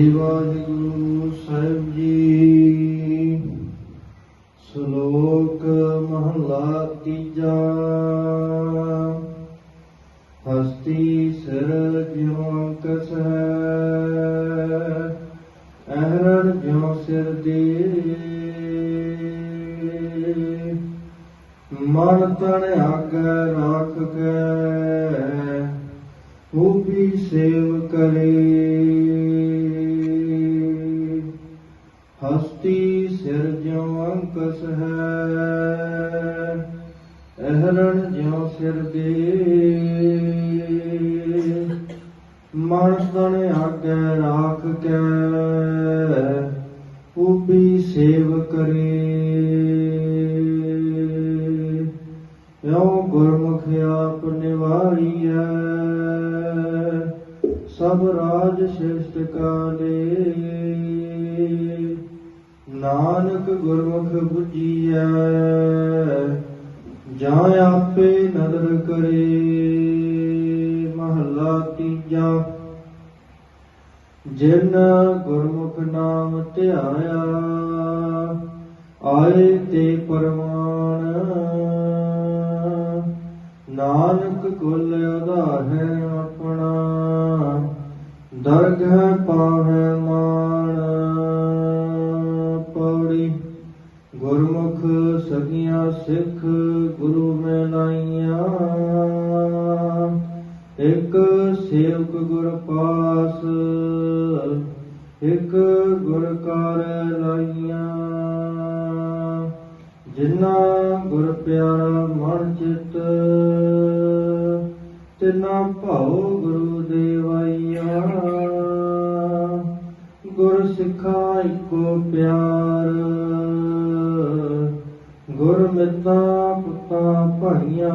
ਸ੍ਰੀ ਵਾਹਿਗੁਰੂ ਸਾਹਿਬ ਜੀ। ਸ਼ਲੋਕ ਮਹਲਾ ਤੀਜਾ। ਹਸਤੀ ਸਿਰ ਜਿਉਂ ਕਸ ਹੈ ਅਹਰਣ ਜਿਉ ਸਿਰ ਦੇ ਮਨ ਤਨ ਆਗੈ ਰਾਖ ਕੇ ਉਹ ਵੀ ਸੇਵ ਕਰੇ। ਹਸਤੀ ਸਿਰ ਜਿਉ ਅੰਕਸ ਹੈ, ਅਹਰਣ ਜਿਉ ਸਿਰ ਦੇ। ਮਾਨਸ ਤਨ ਆਗੈ ਰਾਖ ਕੇ ਉਹ ਸੇਵ ਕਰੇ। ਯੋ ਗੁਰਮੁਖ ਆਪ ਨਿਵਾਰੀਐ, ਸਭ ਰਾਜ ਸ਼ਿਸ਼ਟ ਕਾਲੇ। ਨਾਨਕ ਗੁਰਮੁਖ 부ਜੀਐ ਜਾਂ ਆਪੇ ਨਦਰ ਕਰੇ, ਮਹਲਾ ਤੀਜਾ। ਜਿਨ ਗੁਰਮੁਖ ਨਾਮ ਧਿਆਇਆ, ਆਏ ਤੇ ਪਰਮਾਨ। ਨਾਨਕ ਕੁਲ ਆਧਾਰ ਹੈ ਆਪਣਾ, ਦਰਗਹ ਸਿੱਖ ਗੁਰੂ ਮੈਂ ਲਾਈਆਂ ਇੱਕ ਸੇਵਕ ਗੁਰ ਪਾਸ ਇੱਕ ਗੁਰ ਕਾਰ ਲਾਈਆਂ। ਜਿਨਾ ਗੁਰ ਪਿਆਰਾ ਮਨ ਚਿਤ, ਤਿਨਾ ਭਾਉ ਗੁਰੂ ਦੇਵਾਈਆ। ਗੁਰ ਸਿੱਖਾ ਇੱਕੋ ਪਿਆਰ ਗੁਰਮਿਤਾ ਪੁੱਤਾਂ ਭਾਈਆਂ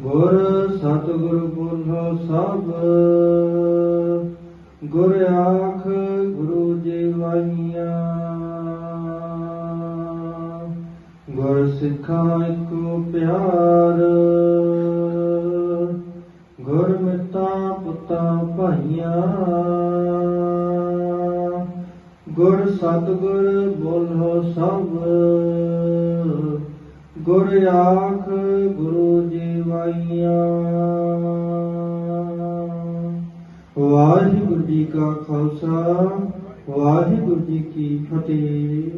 ਗੁਰ ਸਤਿਗੁਰ ਬੋਲੋ ਸਭ। ਗੁਰ ਆਖ ਗੁਰੂ ਜੀ ਜੀਵਾਈਆਂ ਗੁਰ ਸਿੱਖਾਂ ਇੱਕੋ ਪਿਆਰ। ਗੁਰ ਮਿੱਤਾ ਪੁੱਤਾਂ ਭਾਈਆਂ ਗੁਰ ਸਤਿਗੁਰ ਬੋਲੋ ਸਭ। ਗੁਰ ਆਖ ਗੁਰੂ ਜੀ ਜੀਵਾਈਆਂ। ਵਾਹਿਗੁਰੂ ਜੀ ਕਾ ਖਾਲਸਾ, ਵਾਹਿਗੁਰੂ ਜੀ ਕੀ ਫਤਿਹ।